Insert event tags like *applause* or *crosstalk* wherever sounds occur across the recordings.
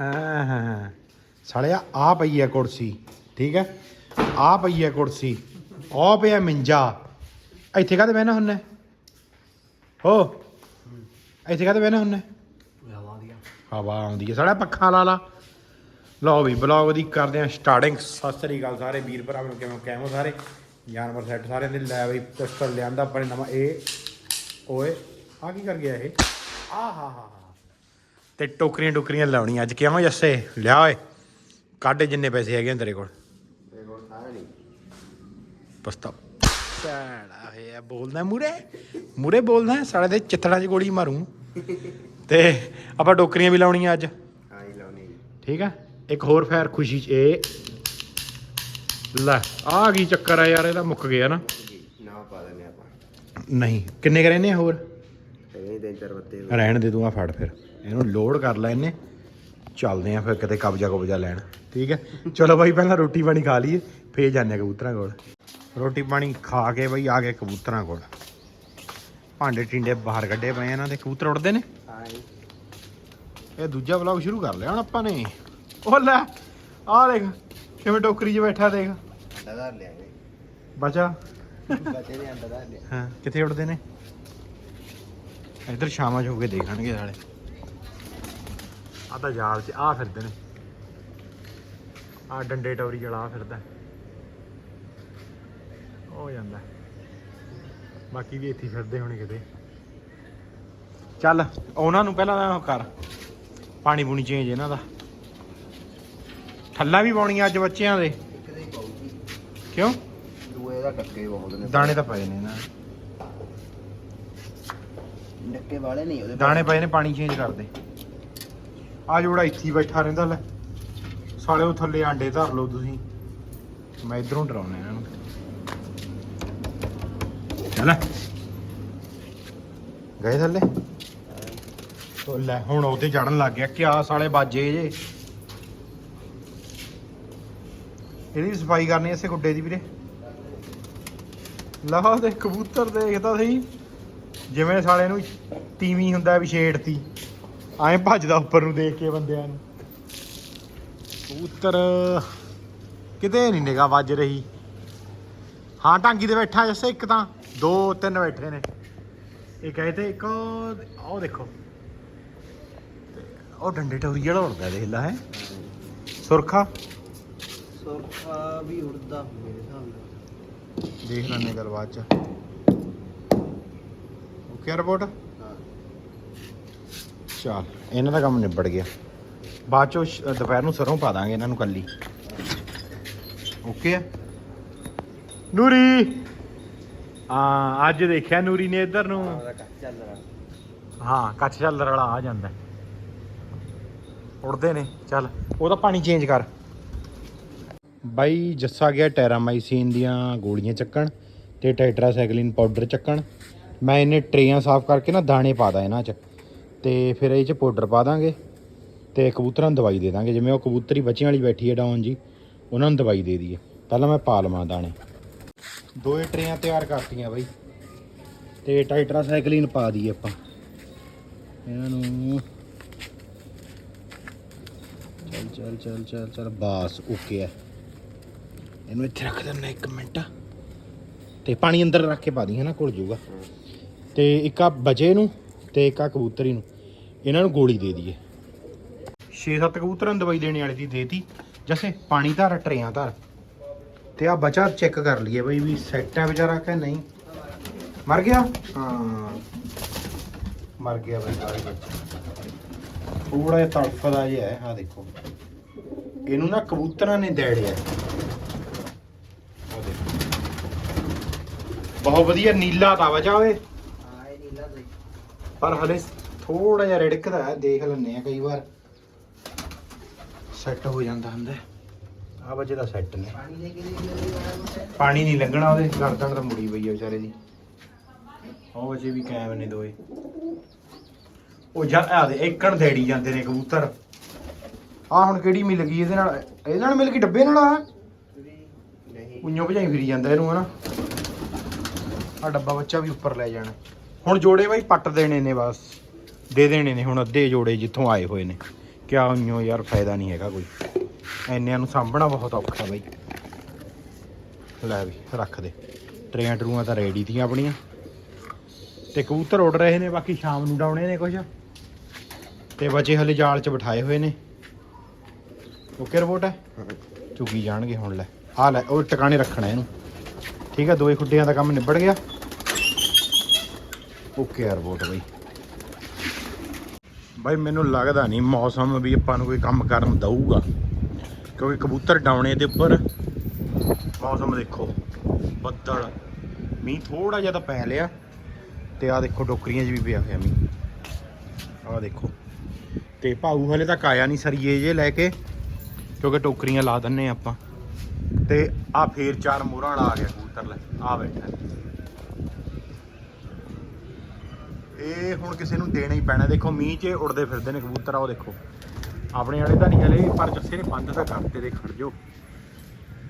ਹਾਂ ਸਾਲਿਆ ਆ ਪਈ ਹੈ ਕੁਰਸੀ, ਠੀਕ ਹੈ? ਆ ਪਈ ਹੈ ਕੁਰਸੀ ਆ ਪਿਆ ਮਿੰਜਾ। ਇੱਥੇ ਕਾਹਦੇ ਬਹਿਣਾ ਹੁੰਨੇ? ਹੋ। ਇੱਥੇ ਕਾਹਦੇ ਬਹਿਣਾ ਹੁੰਨੇ? ਹਵਾ ਆਉਂਦੀ ਹੈ ਸਾਡਾ ਪੱਖਾ ਲਾ ਲਾ। ਲਓ ਵੀ ਬਲੌਗ ਦੀ ਕਰਦੇ ਆ ਸਟਾਰਟਿੰਗ ਸਤਿ ਸ੍ਰੀ ਅਕਾਲ ਸਾਰੇ ਵੀਰ ਭਰਾ ਨੂੰ ਕਿਵੇਂ ਕਿਵੇਂ ਸਾਰੇ? ਜਾਨਵਰ ਸੈੱਟ ਸਾਰਿਆਂ ਦੇ, ਲੈ ਬਈ ਪਿਸਟਲ ਲਿਆਂਦਾ ਆਪਣੇ ਨਵਾਂ। ਇਹ, ਓਏ ਆ ਕੀ ਕਰ ਗਿਆ ਇਹ? ਆ ਹਾ ਹਾ ਤੇ ਟੋਕਰੀਆਂ ਟੋਕਰੀਆਂ ਲਾਉਣੀਆਂ। ਅੱਜ ਕਿਵੇਂ ਜੱਸੇ ਲਿਆ ਓਏ ਕੱਢ ਜਿੰਨੇ ਪੈਸੇ ਹੈਗੇ ਤੇਰੇ ਕੋਲ। ਪਸਤਾ। ਸਾੜਾ ਹੋਇਆ ਬੋਲਦਾ ਮੂਰੇ ਮੂਰੇ ਬੋਲਦਾ ਸਾਲੇ ਦੇ ਚਿੱਤੜਾਂ 'ਚ ਗੋਲੀ ਮਾਰੂ। ਤੇ ਆਪਾਂ ਟੋਕਰੀਆਂ ਵੀ ਲਾਉਣੀਆਂ ਅੱਜ। ਠੀਕ ਆ? ਇੱਕ ਹੋਰ ਫੈਰ ਖੁਸ਼ੀ 'ਚ ਇਹ। ਲੈ ਆ ਕੀ ਚੱਕਰ ਆ ਯਾਰ ਇਹਦਾ ਮੁੱਕ ਗਿਆ ਨਾ। ਨਾ ਪਾ ਦਿੰਦੇ ਆਪਾਂ। ਨਹੀਂ ਕਿੰਨੇ ਕਰੇ ਨੇ ਹੋਰ। ਰਹਿਣ ਦੇ ਤੂੰ ਆ ਫੜ ਫਿਰ। ਇਹਨੂੰ ਲੋਡ ਕਰ ਲੈ ਇਹਨੇ ਚੱਲਦੇ ਆ ਫਿਰ ਕਿਤੇ ਕਬਜ਼ਾ ਕਬਜ਼ਾ ਲੈਣ। ਠੀਕ ਹੈ? ਚਲੋ ਬਾਈ ਪਹਿਲਾਂ ਰੋਟੀ ਪਾਣੀ ਖਾ ਲਈਏ ਫੇਰ ਜਾਂਦੇ ਆ ਕਬੂਤਰਾਂ ਕੋਲ। ਰੋਟੀ ਪਾਣੀ ਖਾ ਕੇ ਬਈ ਆ ਗਏ ਕਬੂਤਰਾਂ ਕੋਲ। ਭਾਂਡੇ ਟਿੰਡੇ ਬਾਹਰ ਕੱਢੇ ਪਏ ਇਹਨਾਂ ਦੇ। ਕਬੂਤਰ ਉੱਡਦੇ ਨੇ? ਹਾਂ ਇਹ ਦੂਜਾ ਵਲੌਗ ਸ਼ੁਰੂ ਕਰ ਲਿਆ ਹੁਣ ਆਪਾਂ ਨੇ। ਉਹ ਲੈ ਆ ਦੇਖ ਕਿਵੇਂ ਟੋਕਰੀ 'ਚ ਬੈਠਾ ਦੇਖ। ਲਗਾ ਲਿਆਂਗੇ ਬਚਾ। ਬੱਚੇ ਦੇ ਅੰਦਰ ਲਿਆ। ਹਾਂ ਕਿੱਥੇ ਉੱਡਦੇ ਨੇ? ਇੱਧਰ ਸ਼ਾਮਾਂ 'ਚ ਹੋ ਕੇ ਦੇਖਣਗੇ ਸਾਲੇ ਆ ਤਾਂ ਜਾਲ 'ਚ ਆ ਫਿਰਦੇ ਨੇ। ਆ ਡੰਡੇ ਟੌਰੀ ਵਾਲਾ ਫਿਰਦਾ। ਹੋ ਜਾਂਦਾ। ਬਾਕੀ ਵੀ ਇੱਥੇ ਫਿਰਦੇ ਹੋਣੇ ਕਿਤੇ। ਚੱਲ ਉਹਨਾਂ ਨੂੰ ਪਹਿਲਾਂ ਉਹ ਕਰ। ਪਾਣੀ ਪੂਣੀ ਚੇਂਜ ਇਹਨਾਂ ਦਾ। ਠੱਲਾ ਵੀ ਪਾਉਣੀਆਂ ਅੱਜ ਬੱਚਿਆਂ ਦੇ। ਕਿਉਂ? ਦੂਏ ਦਾ ਟੱਕੇ ਬਹੁਤ ਨੇ। ਦਾਣੇ ਤਾਂ ਪਏ ਨੇ ਦੇ। ਡੱਕੇ ਵਾਲੇ ਨਹੀਂ ਉਹਦੇ ਦਾਣੇ ਪਏ ਨੇ ਪਾਣੀ ਚੇਂਜ ਕਰ ਦੇ ਆ ਜੋੜਾ ਇੱਥੇ ਹੀ ਬੈਠਾ ਰਹਿੰਦਾ, ਲੈ। ਸਾਲੇ ਉਹ ਥੱਲੇ ਆਂਡੇ ਧਰ ਲਓ ਤੁਸੀਂ। ਮੈਂ ਇਧਰੋਂ ਡਰਾਉਣਾ ਇਹਨਾਂ ਨੂੰ। ਚੱਲ ਗਏ ਥੱਲੇ? ਉਹ ਲੈ, ਹੁਣ ਉਹਤੇ ਚੜਨ ਲੱਗ ਗਿਆ। ਕਿਆ ਸਾਲੇ ਬਾਜੇ ਜੇ। ਇਹਦੀ ਸਫ਼ਾਈ ਕਰਨੀ ਐ ਗੁੱਡੇ ਦੀ ਵੀਰੇ। ਲਾਹ ਦੇ ਕਬੂਤਰ ਦੇਖਦਾ ਸਹੀ। ਜਿਵੇਂ ਸਾਲੇ ਨੂੰ ਤੀਵੀਂ ਹੁੰਦਾ ਵੀ ਛੇੜਤੀ। ਐਂ ਭੱਜਦਾ ਉੱਪਰ ਨੂੰ ਦੇਖ ਕੇ ਬੰਦਿਆਂ ਨੂੰ। ਕਬੂਤਰ ਕਿਤੇ ਨਹੀਂ ਨਿਗਾ ਵੱਜ ਰਹੀ। ਹਾਂ ਟਾਂਗੀ ਤੇ ਬੈਠਾ ਜੱਸੇ ਇੱਕ ਤਾਂ। ਦੋ ਤਿੰਨ ਬੈਠੇ ਨੇ। ਇਹ ਤੇ ਇੱਕ ਉਹ ਦੇਖੋ। ਉਹ ਡੰਡੇ ਟੌਰੀ ਜਿਹੜਾ ਉੜਦਾ ਦੇਖ ਲੈ ਹੈ। ਸੁਰਖਾ। ਸੁਰਖਾ ਵੀ ਉੜਦਾ ਮੇਰੇ ਹਿਸਾਬ ਨਾਲ। ਦੇਖ ਲੈਣੇ ਗੱਲ ਬਾਅਦ ਚ। ਓਕੇ ਰਿਪੋਰਟ ਚੱਲ ਇਹਨਾਂ ਦਾ ਕੰਮ ਨਿਬੜ ਗਿਆ। ਬਾਅਦ ਚੋਂ ਸ਼- ਦੁਪਹਿਰ ਨੂੰ ਸਰੋਂ ਪਾ ਦਾਂਗੇ ਇਹਨਾਂ ਨੂੰ ਕੱਲੀ। ਓਕੇ ਆ? ਨੂਰੀ! ਹਾਂ ਅੱਜ ਦੇਖਿਆ ਨੂਰੀ ਨੇ ਇੱਧਰ ਨੂੰ। ਕੱਚ ਚੱਲ ਹਾਂ ਕੱਚ ਚੱਲਰ ਵਾਲਾ ਆ ਜਾਂਦਾ। ਉੜਦੇ ਨੇ ਚੱਲ ਉਹਦਾ ਪਾਣੀ ਚੇਂਜ ਕਰ। ਬਾਈ ਜੱਸਾ ਗਿਆ ਟੈਰਾਮਾਈਸਿਨ ਦੀਆਂ ਗੋਲੀਆਂ ਚੱਕਣ ਤੇ ਟੈਟਰਾਸਾਈਕਲਿਨ ਪਾਊਡਰ ਚੱਕਣ। ਮੈਂ ਇਹਨੇ ਟਰੇਆਂ ਸਾਫ਼ ਕਰਕੇ ਨਾ ਦਾਣੇ ਪਾ ਦਾਂ ਇਹਨਾਂ 'ਚ। ਤੇ ਫਿਰ ਇਹ 'ਚ ਪਾਊਡਰ ਪਾ ਦਾਂਗੇ ਤੇ ਕਬੂਤਰਾਂ ਨੂੰ ਦਵਾਈ ਦੇ ਦਾਂਗੇ। ਜਿਵੇਂ ਉਹ ਕਬੂਤਰੀ ਬੱਚਿਆਂ ਵਾਲੀ ਬੈਠੀ ਹੈ ਡਾਊਨ ਜੀ, ਉਹਨਾਂ ਨੂੰ ਦਵਾਈ ਦੇ ਦਈਏ। ਪਹਿਲਾਂ ਮੈਂ ਪਾ ਲਵਾਂ ਦਾਣੇ। ਦੋਏ ਟਰੇਆਂ ਤਿਆਰ ਕਰਤੀਆਂ ਬਾਈ। ਤੇ ਟਾਈਟਰਾਸਾਈਕਲਿਨ ਪਾ ਦਈਏ ਆਪਾਂ। ਇਹਨਾਂ ਨੂੰ ਚੱਲ ਚੱਲ ਚੱਲ ਚੱਲ ਚੱਲ, ਬਾਸ ਓਕੇ ਹੈ। ਇਹਨੂੰ ਇੱਥੇ ਰੱਖ ਦਿੰਦਾ ਇੱਕ ਮਿੰਟ। ਤੇ ਪਾਣੀ ਅੰਦਰ ਰੱਖ ਕੇ ਪਾ ਦੀ ਹੈ ਨਾ, ਘੁਲ ਜਾਊਗਾ। ਤੇ ਇੱਕ ਆ ਬਚੇ ਨੂੰ ਤੇ ਇੱਕ ਆ ਕਬੂਤਰੀ ਨੂੰ। ਇਹਨਾਂ ਨੂੰ ਗੋਲੀ ਦੇ ਦਈਏ। 6-7 ਕਬੂਤਰਾਂ ਨੂੰ ਦਵਾਈ ਦੇਣੇ ਵਾਲੀ ਦੀ ਦੇਤੀ। ਜੈਸੇ ਪਾਣੀ ਧਰ ਟਰੇਆਂ ਧਰ। ਤੇ ਆ ਬਚਾ ਚੈੱਕ ਕਰ ਲਈਏ ਬਈ ਵੀ ਸੈੱਟ ਹੈ ਵਿਚਾਰਾ ਕਿ ਨਹੀਂ। ਮਰ ਗਿਆ? ਹਾਂ। ਮਰ ਗਿਆ ਬਈ ਸਾਰੇ ਬੱਚੇ। ਥੋੜਾ ਜਿਹਾ ਤੜਫਦਾ ਜਿਹਾ ਹੈ ਆ ਦੇਖੋ। ਇਹਨੂੰ ਨਾ ਕਬੂਤਰਾਂ ਨੇ ਦੇੜਿਆ ਬਹੁਤ ਵਧੀਆ ਨੀਲਾ ਤਾਂ ਵਜਾ ਓਏ। ਹਾਂ ਇਹ ਨੀਲਾ ਪਰ ਹਲੇ ਥੋੜਾ ਜਿਹਾ ਰਿੜਕਦਾ ਹੈ ਦੇਖ ਲੈਂਦੇ ਆ ਕਈ ਵਾਰ। ਸੈੱਟ ਹੋ ਜਾਂਦਾ ਹੁੰਦਾ। ਆ ਬੱਚੇ ਦਾ ਸੈੱਟ ਨੇ। ਪਾਣੀ ਨਹੀਂ ਲੱਗਣਾ ਉਹਦੇ ਗਰਦਨ ਤਾਂ ਮੁੜੀ ਪਈ ਆ ਵਿਚਾਰੇ ਦੀ। ਉਹ ਬੱਚੇ ਵੀ ਕਾਇਮ ਨੇ ਦੋਏ। ਉਹ ਜਾ ਆ ਦੇ ਏਕਣ ਦੇੜੀ ਜਾਂਦੇ ਨੇ ਕਬੂਤਰ। ਆ ਹੁਣ ਕਿਹੜੀ ਮਿਲ ਗਈ ਇਹਦੇ ਨਾਲ? ਇਹਦੇ ਨਾਲ ਮਿਲ ਗਈ ਡੱਬੇ ਨਾਲ ਆ ਉਈਓ ਭਜਾਈ ਫਿਰੀ ਜਾਂਦਾ ਇਹਨੂੰ, ਹਨਾ? ਆ ਡੱਬਾ ਬੱਚਾ ਵੀ ਉੱਪਰ ਲੈ ਜਾਣਾ। ਹੁਣ ਜੋੜੇ ਬਾਈ ਪੱਟ ਦੇਣੇ ਨੇ ਬਸ। ਦੇ ਦੇਣੇ ਨੇ, ਹੁਣ ਅੱਧੇ ਜੋੜੇ ਜਿੱਥੋਂ ਆਏ ਹੋਏ ਨੇ। ਕਿਆ ਉਈਓ ਯਾਰ, ਫਾਇਦਾ ਨਹੀਂ ਹੈਗਾ ਕੋਈ। ਐਨਿਆਂ ਨੂੰ ਸਾਂਭਣਾ ਬਹੁਤ ਔਖਾ ਬਾਈ। ਲੈ ਵੀ, ਰੱਖ ਦੇ। ਟਰੇਆਂ ਟਰੂਆਂ ਤਾਂ ਰੈਡੀ ਤੀਆਂ ਆਪਣੀਆਂ। ਤੇ ਕਬੂਤਰ ਉੱਡ ਰਹੇ ਨੇ, ਬਾਕੀ ਸ਼ਾਮ ਨੂੰ ਡਾਉਣੇ ਨੇ ਕੁਝ ਤੇ ਬੱਚੇ ਹਲੇ ਜਾਲ 'ਚ ਬਿਠਾਏ ਹੋਏ ਨੇ। ਓਕੇ ਰਿਪੋਰਟ ਹੈ ਚੁਗੀ ਜਾਣਗੇ ਹੁਣ, ਲੈ। ਆ ਲੈ, ਉਹ ਟਿਕਾਣੇ ਰੱਖਣਾ ਇਹਨੂੰ। ਠੀਕ ਹੈ ਦੋਏ ਖੁੱਡਿਆਂ ਦਾ ਕੰਮ ਨਿਬੜ ਗਿਆ। ਓਕੇ ਰਿਪੋਰਟ ਬਈ। ਬਾਈ, ਮੈਨੂੰ ਲੱਗਦਾ ਨਹੀਂ ਮੌਸਮ ਵੀ ਆਪਾਂ ਨੂੰ ਕੋਈ ਕੰਮ ਕਰਨ ਦਊਗਾ। ਕਿਉਂਕਿ ਕਬੂਤਰ ਡਾਉਣੇ ਦੇ ਉੱਪਰ ਮੌਸਮ ਦੇਖੋ, ਬੱਦਲ। ਮੀਂਹ ਥੋੜਾ ਜਿਹਾ ਤਾਂ ਪੈ ਲਿਆ। ਤੇ ਆ ਦੇਖੋ ਟੋਕਰੀਆਂ 'ਚ ਵੀ ਪਿਆ ਹੋਇਆ ਮੀਂਹ। ਆ ਦੇਖੋ। ਤੇ ਭਾਊ ਹਲੇ ਤੱਕ ਆਇਆ ਨਹੀਂ ਸਰੀਏ ਜੇ ਲੈ ਕੇ, ਕਿਉਂਕਿ ਟੋਕਰੀਆਂ ਲਾ ਦਿੰਨੇ ਆਪਾਂ। ਤੇ ਆ ਫੇਰ ਚਾਰ ਮੋਹਰਾਂ ਵਾਲਾ ਆ ਗਿਆ ਕਬੂਤਰ ਲੈ ਆ ਬੈਠਾ। ਇਹ ਹੁਣ ਕਿਸੇ ਨੂੰ ਦੇਣਾ ਹੀ ਪੈਣਾ। ਦੇਖੋ, ਮੀਂਹ 'ਚ ਉੜਦੇ ਫਿਰਦੇ ਨੇ ਕਬੂਤਰ ਆ ਉਹ ਦੇਖੋ। ਆਪਣੇ ਵਾਲੇ ਤਾਂ ਨਹੀਂ ਹਲੇ ਪਰ ਜੱਸੇ ਨੇ ਬੰਦ ਤਾਂ ਕਰਤੇ ਦੇ, ਖੜ ਜੋ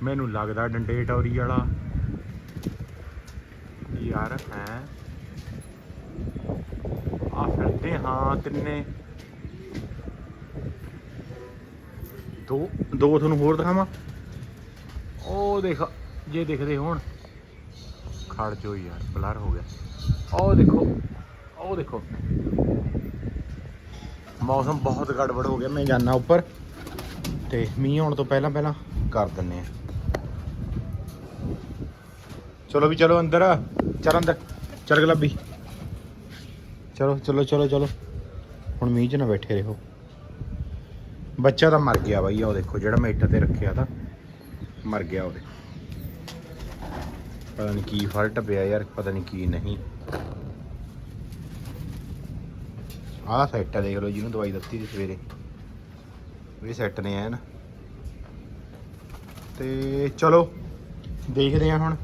ਮੈਨੂੰ ਲੱਗਦਾ ਡੰਡੇ ਟੌਰੀ ਵਾਲਾ। ਯਾਰ, ਹੈ? ਆ ਫਿਰਦੇ ਹਾਂ ਤਿੰਨੇ। ਦੋ ਦੋ ਤੁਹਾਨੂੰ ਹੋਰ ਦਿਖਾਵਾਂ? ਉਹ ਦੇਖ, ਜੇ ਦਿਖਦੇ ਹੋਣ। ਖੜ ਜੋ ਯਾਰ, ਬਲਰ ਹੋ ਗਿਆ। ਉਹ ਦੇਖੋ। ਉਹ ਦੇਖੋ। ਮੌਸਮ ਬਹੁਤ ਗੜਬੜ ਹੋ ਗਿਆ, ਮੈਂ ਜਾਣਾ ਉੱਪਰ। ਤੇ ਮੀਂਹ ਆਉਣ ਤੋਂ ਪਹਿਲਾਂ ਪਹਿਲਾਂ ਕਰ ਦਿੰਨੇ ਆ। ਚਲੋ ਵੀ ਚਲੋ ਅੰਦਰ, ਚੱਲ ਅੰਦਰ, ਚੱਲ ਗਲਾਬੀ। ਚਲੋ ਚਲੋ ਚਲੋ ਚਲੋ। ਹੁਣ ਮੀਂਹ 'ਚ ਨਾ ਬੈਠੇ ਰਹੋ। ਬੱਚਾ ਤਾਂ ਮਰ ਗਿਆ ਬਾਈ ਉਹ ਦੇਖੋ ਜਿਹੜਾ ਮੈਂ ਇੱਟ ਤੇ ਰੱਖਿਆ ਤਾਂ। ਮਰ ਗਿਆ ਉਹਦੇ ਪਤਾ ਨਹੀਂ ਕੀ ਫਲਟ ਪਿਆ ਯਾਰ, ਪਤਾ ਨਹੀਂ ਕੀ ਨਹੀਂ। ਆਹ ਸੈੱਟ ਆ, ਦੇਖ ਲਓ ਜਿਹਨੂੰ ਦਵਾਈ ਦਿੱਤੀ ਸੀ ਸਵੇਰੇ। ਇਹ ਸੈੱਟ ਨੇ ਐਨ। ਤੇ ਚਲੋ, ਦੇਖਦੇ ਆ ਹੁਣ।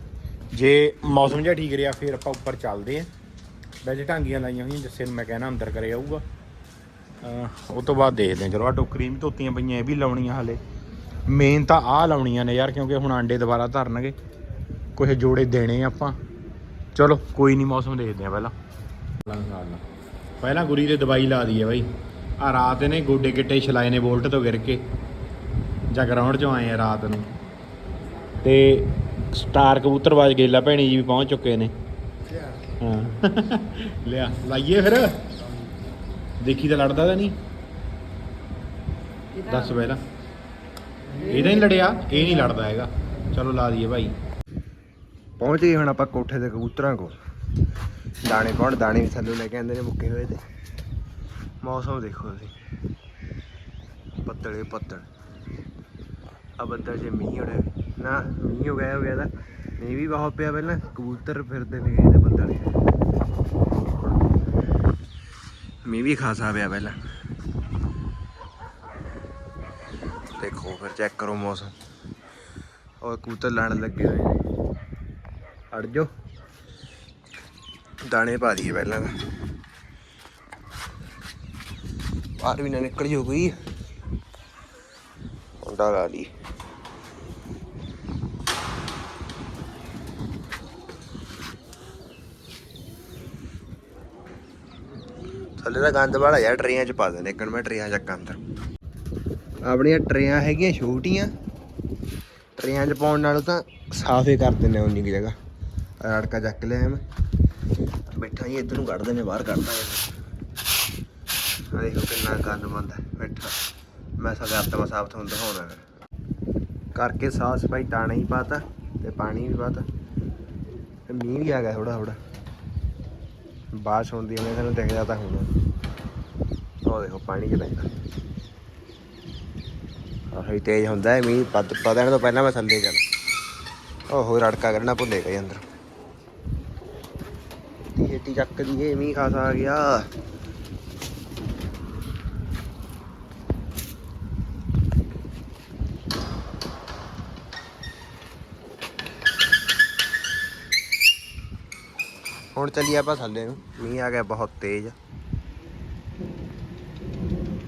ਜੇ ਮੌਸਮ ਜਿਹਾ ਠੀਕ ਰਿਹਾ, ਫਿਰ ਆਪਾਂ ਉੱਪਰ ਚੱਲਦੇ ਆ ਵੈਸੇ ਢਾਂਗੀਆਂ ਲਾਈਆਂ ਹੋਈਆਂ, ਜਿੱਸੇ ਨੂੰ ਮੈਂ ਕਹਿਣਾ ਅੰਦਰ ਕਰੇ ਆਊਗਾ ਉਹ ਤੋਂ ਬਾਅਦ ਦੇਖਦੇ ਆ ਚਲੋ ਆ ਟੋਕਰੀ ਵੀ ਧੋਤੀਆਂ ਪਈਆਂ, ਇਹ ਵੀ ਲਾਉਣੀਆਂ ਹਲੇ। ਮੇਨ ਤਾਂ ਆਹ ਲਾਉਣੀਆਂ ਨੇ ਯਾਰ, ਕਿਉਂਕਿ ਹੁਣ ਆਂਡੇ ਦੁਬਾਰਾ ਧਰਨਗੇ। ਕੁਝ ਜੋੜੇ ਦੇਣੇ ਆਪਾਂ। ਚਲੋ, ਕੋਈ ਨਹੀਂ ਮੌਸਮ ਦੇਖਦੇ ਆ ਪਹਿਲਾਂ। ਪਹਿਲਾਂ ਗੁਰੀ ਦੇ ਦਵਾਈ ਲਾ ਦਈਏ ਬਾਈ। ਆ ਰਾਤ ਇਹਨੇ ਗੋਡੇ ਗਿੱਟੇ ਛਲਾਏ ਨੇ ਬੋਲਟ ਤੋਂ ਗਿਰ ਕੇ। ਜਾਂ ਗਰਾਊਂਡ 'ਚੋਂ ਆਏ ਆ ਰਾਤ ਨੂੰ। ਤੇ ਸਟਾਰ ਕਬੂਤਰਬਾਜ਼ ਗੇਲਾ ਭੈਣੀ ਜੀ ਵੀ ਪਹੁੰਚ ਚੁੱਕੇ ਨੇ। ਹਾਂ। *laughs* ਲਿਆ ਲਾਈਏ ਫਿਰ। ਦੇਖੀ ਤਾਂ ਲੜਦਾ ਤਾਂ ਨਹੀਂ। ਦੱਸ ਪਹਿਲਾਂ। ਇਹ ਤਾਂ ਨਹੀਂ ਲੜਿਆ ਇਹ ਨਹੀਂ ਲੜਦਾ ਹੈਗਾ। ਚਲੋ ਲਾ ਦਈਏ ਭਾਈ ਪਹੁੰਚ ਗਏ ਹੁਣ ਆਪਾਂ ਕੋਠੇ ਤੇ ਕਬੂਤਰਾਂ ਕੋਲ। ਦਾਣੇ ਪਾਉਣ, ਦਾਣੇ ਵੀ ਥੱਲੇ ਲੈ ਕੇ ਆਂਦੇ ਨੇ ਮੁੱਕੇ ਹੋਏ ਤੇ। ਮੌਸਮ ਦੇਖੋ ਤੁਸੀਂ। ਬੱਦਲੇ ਬੱਦਲ ਆ ਬੱਦਲ ਜੇ ਮੀਂਹ ਹੋਣਾ, ਨਾ, ਮੀਂਹ ਹੋ ਗਿਆ ਹੋ ਗਿਆ ਤਾਂ ਮੀਂਹ ਵੀ ਬਹੁਤ ਪਿਆ ਪਹਿਲਾਂ, ਕਬੂਤਰ ਫਿਰਦੇ ਨੇ ਇਹਦੇ ਬੱਦਲ ਮੀਂਹ ਵੀ ਖਾਸਾ ਪਿਆ ਪਹਿਲਾਂ। ਦੇਖੋ ਫਿਰ ਚੈੱਕ ਕਰੋ ਮੌਸਮ। ਔਰ ਕਬੂਤਰ ਲੜਨ ਲੱਗੇ ਹੋਏ ਨੇ। ਅੜ ਜਾਓ। ਦਾਣੇ ਪਾ ਦਈਏ ਪਹਿਲਾਂ ਬਾਹਰ ਵੀ ਨਾ ਨਿਕਲ ਜੋ ਕੋਈ। ਹੁੰਦਾ ਲਾ ਲਈ। ਥੱਲੇ ਦਾ ਗੰਦ ਵਾਲਾ ਯਾਰ, ਟਰੇਆਂ ਚ ਪਾ ਦਿੰਦੇ। ਇੱਕ ਮੈਂ ਟਰੇਆਂ ਚੱਕਾਂ ਅੰਦਰ। ਆਪਣੀਆਂ ਟਰੇਆਂ ਹੈਗੀਆਂ ਛੋਟੀਆਂ। ਟਰੇਆਂ ਚ ਪਾਉਣ ਨਾਲੋਂ ਤਾਂ ਸਾਫ਼ ਹੀ ਕਰ ਦਿੰਦੇ ਉਨੀ ਕੀ ਜਗ੍ਹਾ। ਰੜਕਾ ਚੱਕ ਲਿਆ ਮੈਂ। ਬੈਠਾ ਹੀ ਇੱਧਰ ਨੂੰ ਕੱਢਦੇ ਨੇ, ਬਾਹਰ ਕੱਢਦਾ ਆ ਦੇਖੋ ਕਿੰਨਾ ਗੰਦ ਹੈ, ਬੈਠਾ। ਮੈਂ ਸਗਾ ਆਤਮਾ ਸਾਫ਼ ਤੁਹਾਨੂੰ ਦਿਖਾਉਣਾ ਕਰਕੇ ਸਾਫ਼ ਸਫ਼ਾਈ ਦਾਣਾ ਹੀ ਪਾਤਾ ਤੇ ਪਾਣੀ ਵੀ ਪਾਤਾ। ਤੇ ਮੀਂਹ ਵੀ ਆ ਗਿਆ ਥੋੜਾ ਥੋੜਾ ਬਾਰਿਸ਼ ਹੁੰਦੀ ਹੈ ਤੁਹਾਨੂੰ ਦਿਖਦਾ ਤਾਂ ਹੁਣ। ਉਹ ਦੇਖੋ ਪਾਣੀ ਚ ਪੈਂਦਾ ਆਹੀ ਤੇਜ਼ ਹੁੰਦਾ ਹੈ ਮੀਂਹ ਪਤਾ ਪਤਣ ਤੋਂ ਪਹਿਲਾਂ ਮੈਂ ਥੱਲੇ ਜਾਣਾ। ਓਹੋ, ਰੜਕਾ ਕੱਢਣਾ ਭੁੱਲੇ ਗਏ ਅੰਦਰ। ਛੇਤੀ ਚੱਕ ਦੀਏ ਮੀਂਹ ਖਾਸਾ ਆ ਗਿਆ। ਹੁਣ ਚੱਲੀਏ ਆਪਾਂ ਥੱਲੇ ਨੂੰ। ਮੀਂਹ ਆ ਗਿਆ ਬਹੁਤ ਤੇਜ਼।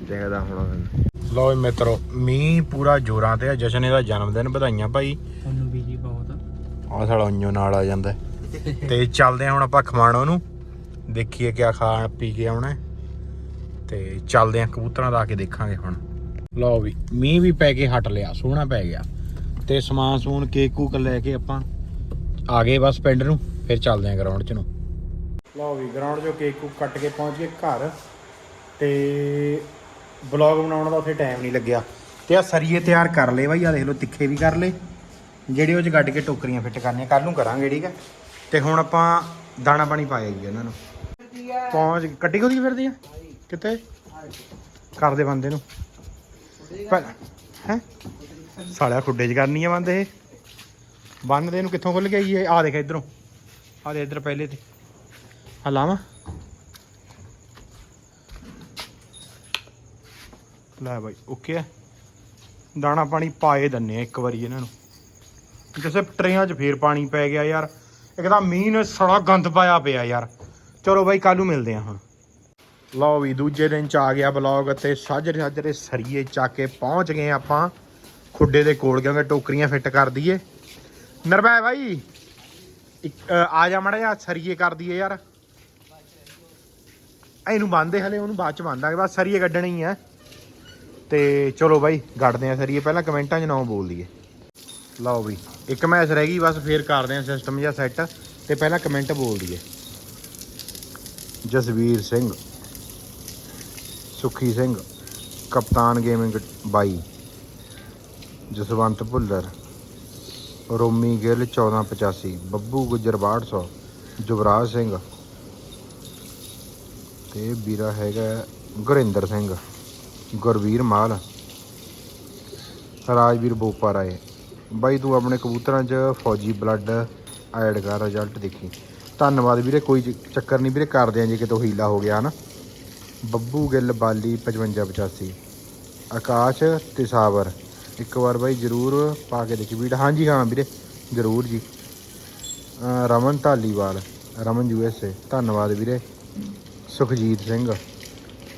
ਦੇਖਦਾ ਹੁਣ ਲਓ ਮਿੱਤਰੋ ਮੀਂਹ ਪੂਰਾ ਜੋਰਾਂ ਤੇ ਆ। ਜਸ਼ਨ ਇਹਦਾ ਜਨਮ ਦਿਨ ਵਧਾਈਆਂ ਭਾਈ। ਤੁਹਾਨੂੰ ਵੀ ਜੀ ਬਹੁਤ। ਆਹ ਸਾਲਾ ਉਂਝੋ ਨਾਲ ਆ ਜਾਂਦਾ। ਤੇ ਚੱਲਦੇ ਆ ਹੁਣ ਆਪਾਂ ਖਮਾਣੋ ਨੂੰ ਦੇਖੀਏ ਕਿਆ ਖਾਣ ਪੀ ਕੇ ਆਉਣਾ ਤੇ ਚੱਲਦੇ ਆ ਕਬੂਤਰਾਂ ਦਾ ਕੇ ਦੇਖਾਂਗੇ ਹੁਣ। ਲਓ ਵੀ, ਮੀਂਹ ਵੀ ਪੈ ਕੇ ਹਟ ਲਿਆ, ਸੋਹਣਾ ਪੈ ਗਿਆ। ਤੇ ਸਮਾਨ ਸਮੂਨ ਕੇਕ ਕੂਕ ਲੈ ਕੇ ਆਪਾਂ ਆ ਗਏ ਬਸ ਪਿੰਡ ਨੂੰ, ਫਿਰ ਚੱਲਦੇ ਆ ਗਰਾਊਂਡ 'ਚ ਨੂੰ। ਲਓ ਵੀ ਗਰਾਊਂਡ 'ਚੋਂ ਕੇਕ ਕੂਕ ਕੱਟ ਕੇ ਪਹੁੰਚ ਗਏ ਘਰ। ਤੇ ਬਲੌਗ ਬਣਾਉਣ ਦਾ ਉੱਥੇ ਟਾਈਮ ਨਹੀਂ ਲੱਗਿਆ। ਤੇ ਆ ਸਰੀਏ ਤਿਆਰ ਕਰ ਲਏ ਬਾਈ ਆ ਦੇਖ ਲਓ ਤਿੱਖੇ ਵੀ ਕਰ ਲਏ। ਜਿਹੜੇ ਉਹ ਚ ਗੱਡ ਕੇ ਟੋਕਰੀਆਂ ਫਿੱਟ ਕਰਨੀਆਂ ਕੱਲ ਨੂੰ ਕਰਾਂਗੇ, ਠੀਕ ਹੈ। ਤੇ ਹੁਣ ਆਪਾਂ ਦਾਣਾ ਪਾਣੀ ਪਾਇਆ ਜੀ ਇਹਨਾਂ ਨੂੰ। ਪਹੁੰਚ ਕੱਟੀ ਕੋਦੀ ਫਿਰਦੀ ਆ? ਕਿੱਥੇ? ਕਰਦੇ ਬੰਦੇ ਨੂੰ। ਹੈ? ਸਾਲਿਆ, ਖੁੱਡੇ 'ਚ ਕਰਨੀ ਆ ਬੰਦ ਇਹ। ਬੰਨ ਦੇ ਇਹਨੂੰ ਕਿੱਥੋਂ ਖੁੱਲ ਗਿਆ ਜੀ ਇਹ ਆ ਦੇਖ ਇਧਰੋਂ। ਆ ਦੇ ਇਧਰ ਪਹਿਲੇ ਤੇ। ਆ ਲਾਵਾਂ। ਲੈ ਬਾਈ, ਓਕੇ ਆ। ਦਾਣਾ ਪਾਣੀ ਪਾਏ ਦੰਨੇ ਆ ਇੱਕ ਵਾਰੀ ਇਹਨਾਂ ਨੂੰ। ਕਿਸੇ ਟਰੇਆਂ 'ਚ ਫੇਰ ਪਾਣੀ ਪੈ ਗਿਆ ਯਾਰ। ਇੱਕ ਤਾਂ ਮੀਂਹ ਨੇ ਸੜਾ ਗੰਦ ਪਾਇਆ ਪਿਆ ਯਾਰ। ਚਲੋ ਬਾਈ ਕੱਲ ਨੂੰ ਮਿਲਦੇ ਆ ਹੁਣ। ਲਓ ਵੀ, ਦੂਜੇ ਦਿਨ ਚ ਆ ਗਿਆ ਬਲੌਗ ਤੇ ਸਾਜਰੇ ਸਾਜਰੇ ਸਰੀਏ ਚੱਕ ਕੇ ਪਹੁੰਚ ਗਏ ਆਪਾਂ। ਖੁੱਡੇ ਦੇ ਕੋਲ, ਕਿਉਂਕਿ ਟੋਕਰੀਆਂ ਫਿੱਟ ਕਰ ਦਈਏ। ਨਰਵੈ ਬਾਈ, ਇੱਕ- ਆ ਜਾ ਮੜਾ ਜਾ ਸਰੀਏ ਕਰ ਦਈਏ ਯਾਰ। ਇਹਨੂੰ ਬੰਨਦੇ ਹਲੇ, ਉਹਨੂੰ ਬਾਅਦ ਚ ਬੰਨਾਂਗੇ ਬਸ ਸਰੀਏ ਕੱਢਣੇ ਹੀ ਆ। ਤੇ ਚਲੋ ਬਾਈ, ਗੱਡਦੇ ਆ ਸਰੀਏ। ਪਹਿਲਾਂ ਕਮੈਂਟਾਂ 'ਚ ਨਾਮ ਬੋਲ ਦਈਏ। ਲਓ ਵੀ। ਇੱਕ ਮੈਚ ਰਹਿ ਗਈ, ਬਸ ਫੇਰ ਕਰਦੇ ਆ ਸਿਸਟਮ ਜਾਂ ਸੈੱਟ ਤੇ ਪਹਿਲਾਂ ਕਮੈਂਟ ਬੋਲ ਦਈਏ। ਜਸਵੀਰ ਸਿੰਘ, ਸੁਖੀ ਸਿੰਘ, ਕਪਤਾਨ ਗੇਮਿੰਗ ਬਾਈ, ਜਸਵੰਤ ਭੁੱਲਰ, ਰੋਮੀ ਗਿੱਲ 1485 ਬੱਬੂ ਗੁੱਜਰ 6200 ਜੁਵਰਾਜ ਸਿੰਘ ਤੇ ਵੀਰਾ ਹੈਗਾ ਗੁਰਿੰਦਰ ਸਿੰਘ, ਗੁਰਵੀਰ ਮਾਲ, ਰਾਜਵੀਰ ਬੋਪਾ ਰਾਏ ਬਾਈ ਤੂੰ ਆਪਣੇ ਕਬੂਤਰਾਂ 'ਚ ਫੌਜੀ ਬਲੱਡ ਐਡ ਕਰ ਰਿਜ਼ਲਟ ਦੇਖੀ। ਧੰਨਵਾਦ ਵੀਰੇ, ਕੋਈ ਚ- ਚੱਕਰ ਨਹੀਂ ਵੀਰੇ, ਕਰਦੇ ਆਂ ਜੇ ਕਿਤੋਂ ਹੀਲਾ ਹੋ ਗਿਆ, ਹਨਾ? ਬੱਬੂ ਗਿੱਲ, ਬਾਲੀ 5585 ਆਕਾਸ਼ ਤਿਸਾਵਰ ਇੱਕ ਵਾਰ ਬਾਈ ਜਰੂਰ ਪਾ ਕੇ ਦੇਖੀ ਵੀਡੀਓ। ਹਾਂਜੀ, ਹਾਂ ਵੀਰੇ, ਜਰੂਰ ਜੀ। ਅਹ ਰਮਨ ਢਾਲੀਵਾਲ ਰਮਨ ਏ ਧੰਨਵਾਦ ਵੀਰੇ। ਸੁਖਜੀਤ ਸਿੰਘ।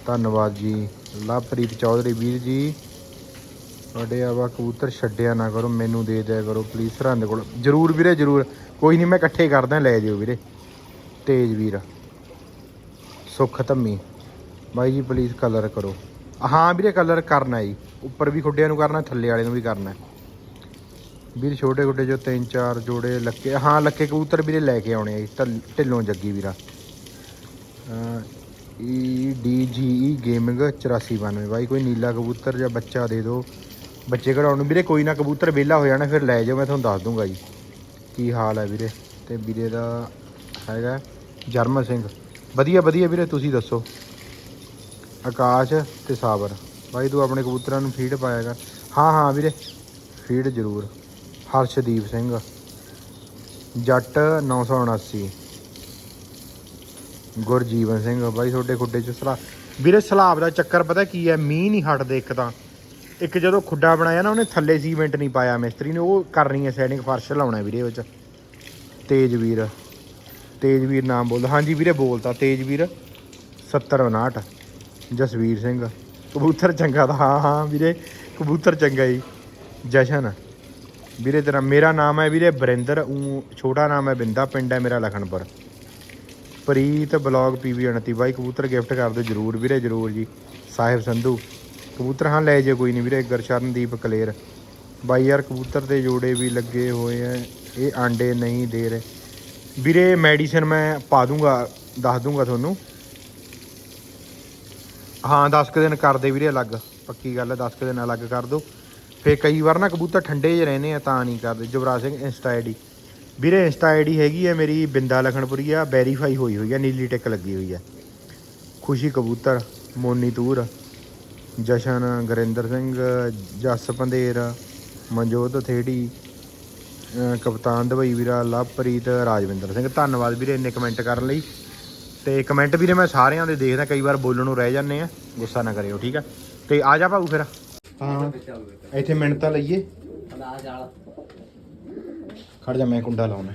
ਧੰਨਵਾਦ ਜੀ। ਲਵਪ੍ਰੀਤ ਚੌਧਰੀ ਵੀਰ ਜੀ। ਤੁਹਾਡੇ ਆਵਾ ਕਬੂਤਰ ਛੱਡਿਆ ਨਾ ਕਰੋ, ਮੈਨੂੰ ਦੇ ਦਿਆ ਕਰੋ ਪਲੀਜ਼ ਸਰਹੰਦ ਕੋਲ। ਜਰੂਰ ਵੀਰੇ, ਜਰੂਰ। ਕੋਈ ਨਹੀਂ, ਮੈਂ ਇਕੱਠੇ ਕਰਦਾ, ਲੈ ਜਿਓ ਵੀਰੇ। ਤੇਜ ਵੀਰ। ਸੁੱਖ ਧੰਮੀ। ਬਾਈ ਜੀ ਪਲੀਜ਼ ਕਲਰ ਕਰੋ। ਹਾਂ ਵੀਰੇ ਕਲਰ ਕਰਨਾ ਜੀ। ਉੱਪਰ ਵੀ ਖੁੱਡਿਆਂ ਨੂੰ ਕਰਨਾ, ਥੱਲੇ ਵਾਲੇ ਨੂੰ ਵੀ ਕਰਨਾ। ਹੈ। ਵੀਰ, ਛੋਟੇ ਖੁੱਡੇ ਜੋ ਤਿੰਨ, ਚਾਰ ਜੋੜੇ ਲੱਕੇ। ਹਾਂ, ਲੱਕੇ ਕਬੂਤਰ ਵੀਰੇ ਲੈ ਕੇ ਆਉਣੇ ਆ ਜੀ, ਢੱਲ- ਢਿੱਲੋਂ ਜੱਗੀ ਵੀਰਾ। E D G E gaming 8492 ਬਾਈ, ਕੋਈ ਨੀਲਾ ਕਬੂਤਰ ਜਾਂ ਬੱਚਾ ਦੇ ਦਿਓ। ਬੱਚੇ ਕਢਾਉਣ ਨੂੰ। ਵੀਰੇ ਕੋਈ ਨਾ, ਕਬੂਤਰ ਵਿਹਲਾ ਹੋ ਜਾਣਾ, ਫਿਰ ਲੈ ਜਾਓ, ਮੈਂ ਤੁਹਾਨੂੰ ਦੱਸ ਦੂੰਗਾ ਜੀ। ਕੀ ਹਾਲ ਹੈ ਵੀਰੇ? ਤੇ ਵੀਰੇ ਦਾ ਹੈਗਾ ਜਰਮਨ ਸਿੰਘ। ਵਧੀਆ ਵਧੀਆ ਵੀਰੇ, ਤੁਸੀਂ ਦੱਸੋ? ਆਕਾਸ਼ ਤੇ ਸਾਬਰ ਬਾਈ, ਤੂੰ ਆਪਣੇ ਕਬੂਤਰਾਂ ਨੂੰ ਫੀਡ ਪਾਇਆ ਕਰ। ਹਾਂ ਹਾਂ ਵੀਰੇ ਫੀਡ ਜ਼ਰੂਰ। ਹਰਸ਼ਦੀਪ ਸਿੰਘ। ਜੱਟ 979 ਗੁਰਜੀਵਨ ਸਿੰਘ, ਬਾਈ, ਤੁਹਾਡੇ ਖੁੱਡੇ ਚ ਸਲਾ ਵੀਰੇ, ਸਲਾਬ ਦਾ ਚੱਕਰ ਪਤਾ ਕੀ ਹੈ? ਮੀਂਹ ਨਹੀਂ ਹਟਦੇ ਇੱਕ ਤਾਂ। ਇੱਕ ਜਦੋਂ ਖੁੱਡਾ ਬਣਾਇਆ ਨਾ, ਉਹਨੇ ਥੱਲੇ ਸੀਮੈਂਟ ਨਹੀਂ ਪਾਇਆ ਮਿਸਤਰੀ ਨੇ, ਉਹ ਕਰਨੀ ਹੈ ਸੈਟਿੰਗ ਫਰਸ਼ ਲਾਉਣਾ ਵੀਰੇ ਵਿੱਚ। ਤੇਜਵੀਰ ਤੇਜਵੀਰ ਨਾਮ ਬੋਲਦਾ। ਹਾਂਜੀ ਵੀਰੇ ਬੋਲਤਾ, ਤੇਜਵੀਰ 7059 ਜਸਵੀਰ ਸਿੰਘ। ਕਬੂਤਰ ਚੰਗਾ ਤਾਂ, ਹਾਂ ਹਾਂ ਵੀਰੇ, ਕਬੂਤਰ ਚੰਗਾ ਜੀ। ਜਸ਼ਨ, ਵੀਰੇ ਤੇਰਾ, ਮੇਰਾ ਨਾਮ ਹੈ ਵੀਰੇ ਬਰਿੰਦਰ ਉਹ ਛੋਟਾ ਨਾਮ ਹੈ ਬਿੰਦਾ, ਪਿੰਡ ਹੈ ਮੇਰਾ ਲਖਨਪੁਰ। ਪ੍ਰੀਤ ਬਲੌਗ ਪੀਵੀ 29 ਬਾਈ, ਕਬੂਤਰ ਗਿਫਟ ਕਰ ਦਿਓ ਜਰੂਰ ਵੀਰੇ, ਜਰੂਰ ਜੀ। ਸਾਹਿਬ ਸੰਧੂ ਕਬੂਤਰ, ਹਾਂ, ਲੈ ਜੇ ਕੋਈ ਨਹੀਂ ਵੀਰੇ, ਗਰਸ਼ਰਨਦੀਪ ਕਲੇਰ। ਬਾਈ ਯਾਰ, ਕਬੂਤਰ ਦੇ ਜੋੜੇ ਵੀ ਲੱਗੇ ਹੋਏ ਐ ਇਹ ਆਂਡੇ ਨਹੀਂ ਦੇ ਰਹੇ। ਵੀਰੇ, ਮੈਡੀਸਨ ਮੈਂ ਪਾ ਦੂੰਗਾ, ਦੱਸ ਦੂੰਗਾ ਤੁਹਾਨੂੰ। ਹਾਂ 10 ਕੁ ਦਿਨ ਕਰ ਦੇ ਵੀਰੇ ਅਲੱਗ, ਪੱਕੀ ਗੱਲ ਹੈ 10 ਕੁ ਦਿਨ ਅਲੱਗ ਕਰ ਦੋ। ਫੇ ਕਈ ਵਾਰ ਨਾ ਕਬੂਤਰ ਠੰਡੇ ਜਿਹੇ ਰਹਿੰਦੇ ਆ, ਤਾਂ ਨਹੀਂ ਕਰਦੇ ਜੁਵਰਾਜ ਸਿੰਘ ਇੰਸਟਾ ਆਈਡੀ ਵੀਰੇ, ਇੰਸਟਾ ਆਈਡੀ ਹੈਗੀ ਹੈ ਮੇਰੀ, ਬਿੰਦਾ ਲਖਣਪੁਰੀ ਆ, ਵੈਰੀਫਾਈ ਹੋਈ ਹੋਈ ਆ, ਨੀਲੀ ਟਿਕ ਲੱਗੀ ਹੋਈ ਆ। ਖੁਸ਼ੀ ਕਬੂਤਰ, ਮੋਨੀ ਤੂਰ। ਜਸ਼ਨ ਗੁਰਿੰਦਰ ਸਿੰਘ ਜਸ ਪੰਧੇਰ ਮਨਜੋਤ ਥੇੜੀ ਕਪਤਾਨ ਦਵਈ ਵੀਰਾ ਲਵਪ੍ਰੀਤ ਰਾਜਵਿੰਦਰ ਸਿੰਘ। ਧੰਨਵਾਦ ਵੀਰੇ ਇੰਨੇ ਕਮੈਂਟ ਕਰਨ ਲਈ। ਤੇ ਕਮੈਂਟ ਵੀਰੇ ਮੈਂ ਸਾਰਿਆਂ ਦੇ ਦੇਖਦਾ ਕਈ ਵਾਰ ਬੋਲਣ ਨੂੰ ਰਹਿ ਜਾਂਦੇ ਆ। ਗੁੱਸਾ ਨਾ ਕਰਿਓ ਠੀਕ ਆ? ਤੇ ਆ ਜਾ ਭਾਊ ਫਿਰ। ਹਾਂ ਇੱਥੇ ਮਿੰਟ ਤਾਂ ਲਈਏ। ਖੜ ਜਾ ਮੈਂ ਕੁੰਡਾ ਲਾਉਣਾ।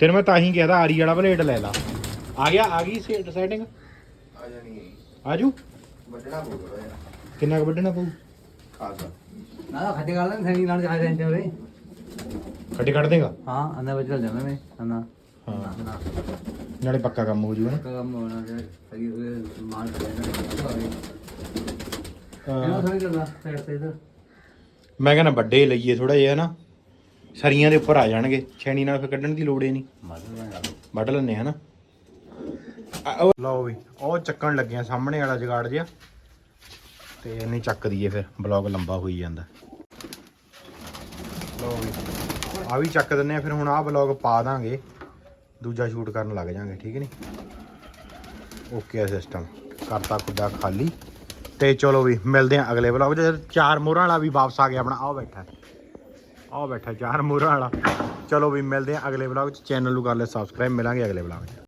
ਤੈਨੂੰ ਮੈਂ ਤਾਂ ਹੀ ਕਿਹਾ ਤਾਂ ਆਰੀ ਵਾਲਾ ਬਲੇਡ ਲੈ ਲਾ। ਆ ਗਿਆ ਆ ਗਈ ਸੈਟਿੰਗ ਆ ਜਾਣੀ ਆਜੂ। ਵੱਡਣਾ ਪਊਗਾ ਯਾਰ ਕਿੰਨਾ ਕੁ ਵੱਢਣਾ ਪਊ? ਖਾਸਾ ਨਾ ਖੱਡੇ ਕਰ ਲੈਣ ਸੈਣੀ ਨਾਲ ਜਾ ਰਹੇ ਨੇ ਖੱਡੇ ਕੱਢ ਦੇਗਾ? ਹਾਂ ਅੰਦਰ ਵਿੱਚ ਚੱਲ ਜਾਣਾ ਨੇ ਅੰਨਾ ਹਾਂ। ਨਾ ਨਾਲੇ ਪੱਕਾ ਕੰਮ ਹੋ ਜੂਗਾ ਨਾ। ਕੰਮ ਹੋਣਾ ਜੇ ਅਗੀ ਮਾਲ ਕਰੇਗਾ ਹਾਂ। ਇਹਨਾਂ ਥੋੜੀ ਕਰਦਾ ਸਾਈਡ ਤੇ ਇਧਰ। ਮੈਂ ਕਹਿੰਦਾ ਵੱਡੇ ਲਈਏ ਥੋੜਾ ਜਿਹਾ ਨਾ ਸਰੀਆਂ ਦੇ ਉੱਪਰ ਆ ਜਾਣਗੇ। ਛੈਣੀ ਨਾਲ ਫਿਰ ਕੱਢਣ ਦੀ ਲੋੜ ਹੀ ਨਹੀਂ। ਵੱਢ ਲੈਣੇ ਹਨਾ। ਲਓ ਵੀ, ਉਹ ਚੱਕਣ ਲੱਗਿਆ ਸਾਹਮਣੇ ਵਾਲਾ ਜਗਾੜ ਜਿਹਾ। ਤੇ ਇਹਨੇ ਚੱਕ ਦਈਏ ਫਿਰ, ਬਲੌਗ ਲੰਬਾ ਹੋਈ ਜਾਂਦਾ। ਲਓ ਵੀ ਆ ਵੀ ਚੱਕ ਦਿੰਨੇ ਆ, ਫਿਰ ਹੁਣ ਆਹ ਬਲੌਗ ਪਾ ਦਾਂਗੇ। ਦੂਜਾ ਸ਼ੂਟ ਕਰਨ ਲੱਗ ਜਾਾਂਗੇ, ਠੀਕ ਨਹੀਂ ਓਕੇ ਆ ਸਿਸਟਮ ਕਰਤਾ ਖੁੱਡਾ ਖਾਲੀ। ਤੇ ਚਲੋ ਵੀ, ਮਿਲਦੇ ਆ ਅਗਲੇ ਬਲੌਗ 'ਚ ਚਾਰ ਮੋਹਰਾਂ ਵਾਲਾ ਵੀ ਵਾਪਸ ਆ ਗਿਆ ਆਪਣਾ, ਆਹ ਬੈਠਾ। ਆਹ ਬੈਠਾ, ਚਾਰ ਮੋਹਰਾਂ ਵਾਲਾ। ਚਲੋ ਵੀ, ਮਿਲਦੇ ਆ ਅਗਲੇ ਬਲੌਗ 'ਚ ਚੈਨਲ ਨੂੰ ਕਰ ਲੈ ਸਬਸਕ੍ਰਾਈਬ ਮਿਲਾਂਗੇ ਅਗਲੇ ਬਲੌਗ 'ਚ